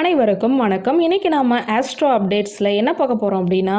அனைவருக்கும் வணக்கம். இன்னைக்கு நாம ஆஸ்ட்ரோ அப்டேட்ஸில் என்ன பார்க்க போகிறோம் அப்படின்னா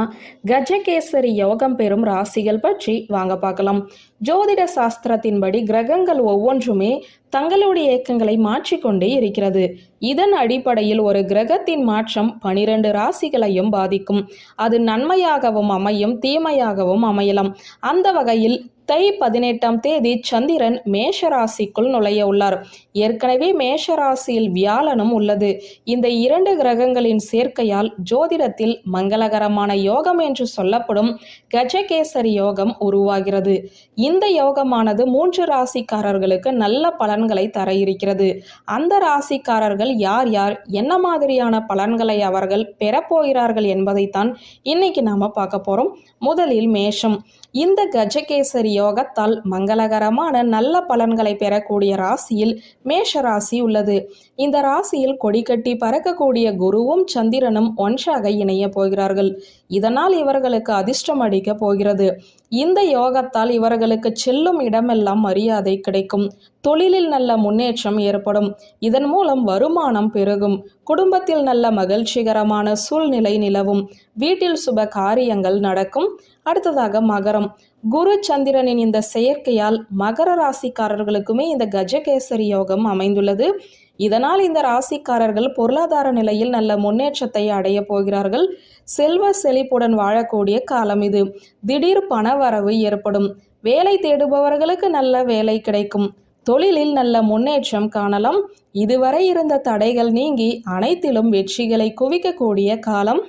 கஜகேசரி யோகம் பெறும் ராசிகள் பற்றி வாங்க பார்க்கலாம். ஜோதிட சாஸ்திரத்தின்படி கிரகங்கள் ஒவ்வொன்றுமே தங்களுடைய இயக்கங்களை மாற்றிக்கொண்டே இருக்கிறது. இதன் அடிப்படையில் ஒரு கிரகத்தின் மாற்றம் பனிரெண்டு ராசிகளையும் பாதிக்கும். அது நன்மையாகவும் அமையும் தீமையாகவும் அமையலாம். அந்த வகையில் தை பதினெட்டாம் தேதி சந்திரன் மேஷராசிக்குள் நுழைய உள்ளார். ஏற்கனவே மேஷராசியில் வியாழனும் உள்ளது. இந்த இரண்டு கிரகங்களின் சேர்க்கையால் ஜோதிடத்தில் மங்களகரமான யோகம் என்று சொல்லப்படும் கஜகேசரி யோகம் உருவாகிறது. இந்த யோகமானது மூன்று ராசிக்காரர்களுக்கு நல்ல பலன்களை தர இருக்கிறது அந்த ராசிக்காரர்கள் யார் யார் என்ன மாதிரியான பலன்களை அவர்கள் பெறப்போகிறார்கள் என்பதைத்தான் இன்னைக்கு நாம பார்க்க போறோம். முதலில் மேஷம். இந்த கஜகேசரி யோகத்தால் மங்களகரமான நல்ல பலன்களை பெறக்கூடிய ராசியில் மேஷ ராசி உள்ளது. இந்த ராசியில் கொடிக்கட்டி பறக்கக்கூடிய குருவும் சந்திரனும் ஒன்றாக இணைய போகிறார்கள். இதனால் இவர்களுக்கு அதிர்ஷ்டம் அடிக்க போகிறது. இந்த யோகத்தால் இவர்களுக்கு செல்லும் இடமெல்லாம் மரியாதை கிடைக்கும். தொழிலில் நல்ல முன்னேற்றம் ஏற்படும். இதன் மூலம் வருமானம் பெருகும். குடும்பத்தில் நல்ல மகிழ்ச்சிகரமான சூழ்நிலை நிலவும். வீட்டில் சுப காரியங்கள் நடக்கும். அடுத்ததாக மகரம். குரு சந்திரனின் இந்த செயற்கையால் மகர ராசிக்காரர்களுக்குமே இந்த கஜகேசரி யோகம் அமைந்துள்ளது. இதனால் இந்த ராசிக்காரர்கள் பொருளாதார நிலையில் நல்ல முன்னேற்றத்தை அடைய போகிறார்கள். செல்வ செழிப்புடன் வாழக்கூடிய காலம் இது. திடீர் பண வரவு ஏற்படும். வேலை தேடுபவர்களுக்கு நல்ல வேலை கிடைக்கும். தொழிலில் நல்ல முன்னேற்றம் காணலாம். இதுவரை இருந்த தடைகள் நீங்கி அனைத்திலும் வெற்றிகளை குவிக்கக்கூடிய காலம்.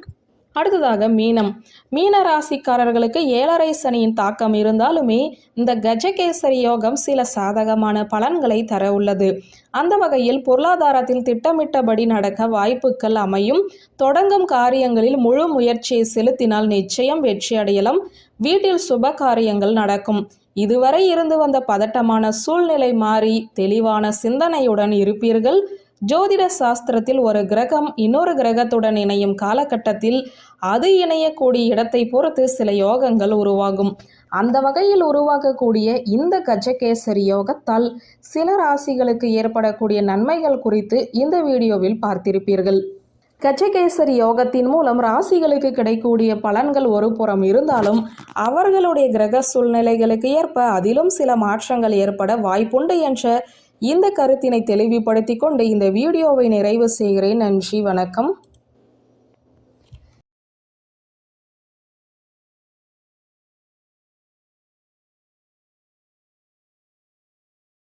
அடுத்ததாக மீனம். மீன ராசிக்காரர்களுக்கு ஏழரை சனியின் தாக்கம் இருந்தாலுமே இந்த கஜகேசரி யோகம் சில சாதகமான பலன்களை தர உள்ளது. அந்த வகையில் பொருளாதாரத்தில் திட்டமிட்டபடி நடக்க வாய்ப்புகள் அமையும். தொடங்கும் காரியங்களில் முழு முயற்சியை செலுத்தினால் நிச்சயம் வெற்றி அடையலாம். வீட்டில் சுப காரியங்கள் நடக்கும். இதுவரை இருந்து வந்த பதட்டமான சூழ்நிலை மாறி தெளிவான சிந்தனையுடன் இருப்பீர்கள். ஜோதிட சாஸ்திரத்தில் ஒரு கிரகம் இன்னொரு கிரகத்துடன் இணையும் காலகட்டத்தில் அது இணையக்கூடிய இடத்தை பொறுத்து சில யோகங்கள் உருவாகும். அந்த வகையில் உருவாகக்கூடிய இந்த கஜகேசரி யோகத்தால் சில ராசிகளுக்கு ஏற்படக்கூடிய நன்மைகள் குறித்து இந்த வீடியோவில் பார்த்திருப்பீர்கள். கஜகேசரி யோகத்தின் மூலம் ராசிகளுக்கு கிடைக்கக்கூடிய பலன்கள் ஒரு புறம் இருந்தாலும் அவர்களுடைய கிரக சூழ்நிலைகளுக்கு ஏற்ப அதிலும் சில மாற்றங்கள் ஏற்பட வாய்ப்புண்டு என்ற இந்த கருத்தினை தெளிவுபடுத்திக் கொண்டு இந்த வீடியோவை நிறைவு செய்கிறேன். நன்றி வணக்கம்.